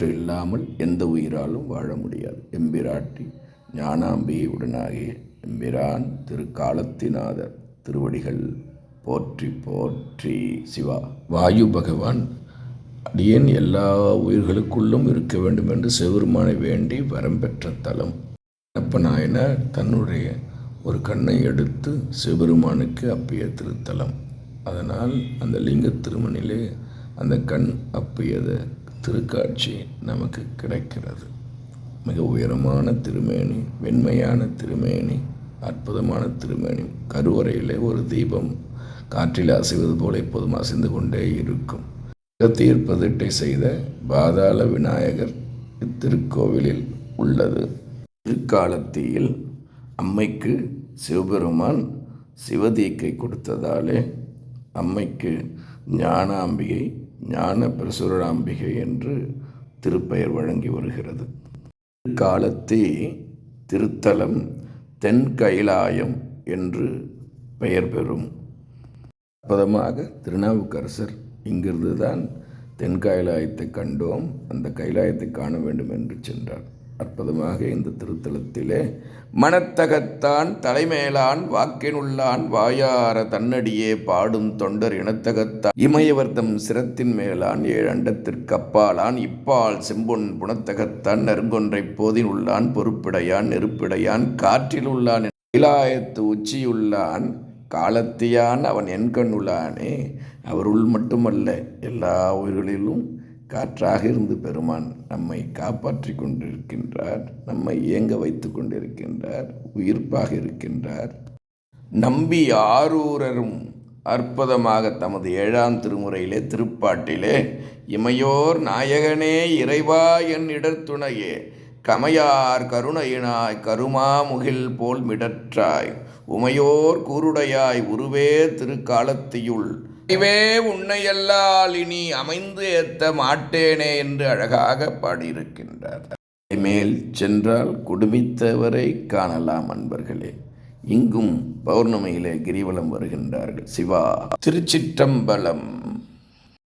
காற்று இல்லாமல் எந்த உயிராலும் வாழ முடியாது. எம்பிராட்டி ஞானாம்பியை உடனாகிய எம்பிரான் திருக்காலத்தினாதர் திருவடிகள் போற்றி போற்றி சிவா. வாயு பகவான் அடியேன் எல்லா உயிர்களுக்குள்ளும் இருக்க வேண்டும் என்று செவருமானை வேண்டி வரம் பெற்ற தலம். அப்ப நாயனார் தன்னுடைய ஒரு கண்ணை எடுத்து சிவபெருமானுக்கு அப்பிய திருத்தலம். அதனால் அந்த லிங்க திருமணிலே அந்த கண் அப்பியது. திருக்காட்சி நமக்கு கிடைக்கிறது. மிக உயரமான திருமேனி வெண்மையான திருமேனி அற்புதமான திருமேனி. கருவறையிலே ஒரு தீபம் காற்றில் அசைவது போல எப்போதும் அசைந்து கொண்டே இருக்கும். தீர்ப்பதிட்டை செய்த பாதாள விநாயகர் இத்திருக்கோவிலில் உள்ளது. திருக்காலத்தியில் அம்மைக்கு சிவபெருமான் சிவதீக்கை கொடுத்ததாலே அம்மைக்கு ஞானாம்பிகை ஞான பிரசுராம்பிகை என்று திருப்பெயர் வழங்கி வருகிறது. காலத்தே திருத்தலம் தென் கைலாயம் என்று பெயர் பெறும். அற்புதமாக திருநாவுக்கரசர் இங்கிருந்து தான் தென் கைலாயத்தை கண்டோம். அந்த கைலாயத்தை காண வேண்டும் என்று சென்றார். அற்புதமாக இந்த திருத்தலத்திலே மனத்தகத்தான் தலைமேலான் வாக்கினுள்ளான் வாயார தன்னடியே பாடும் தொண்டர் இனத்தகத்தான். இமயவர்த்தம் சிரத்தின் மேலான் ஏழண்டத்திற்கப்பாலான் இப்பால் செம்பொன் புனத்தகத்தான் நெருங்கொன்றை போதினுள்ளான் பொறுப்பிடையான் நெருப்பிடையான் காற்றில் உள்ளான் உச்சியுள்ளான் காலத்தியான் அவன் என்கண்ணுள்ளானே அவருள் மட்டுமல்ல எல்லா உயிர்களிலும் காற்றாக இருந்து பெருமான் நம்மை காப்பாற்றி கொண்டிருக்கின்றார் நம்மை இயங்க வைத்து கொண்டிருக்கின்றார் உயிர்ப்பாக இருக்கின்றார். நம்பி ஆரூரரும் அற்புதமாக தமது ஏழாம் திருமுறையிலே திருப்பாட்டிலே இமையோர் நாயகனே இறைவா என் இடர்த்துணையே கமையார் கருணையினாய் கருமாமுகில் போல் மிடற்றாய் உமையோர் கூருடையாய் உருவே திருக்காலத்தியுள் இவே உன்னையல்லால் இனி அமைந்து ஏத்த மாட்டேனே என்று அழகாக பாடியிருக்கின்றார். மேல் சென்றால் குடுமித்தவரை காணலாம் அன்பர்களே. இங்கும் பௌர்ணமியிலே கிரிவலம் வருகின்றார்கள். சிவா திருச்சிற்றம்பலம்.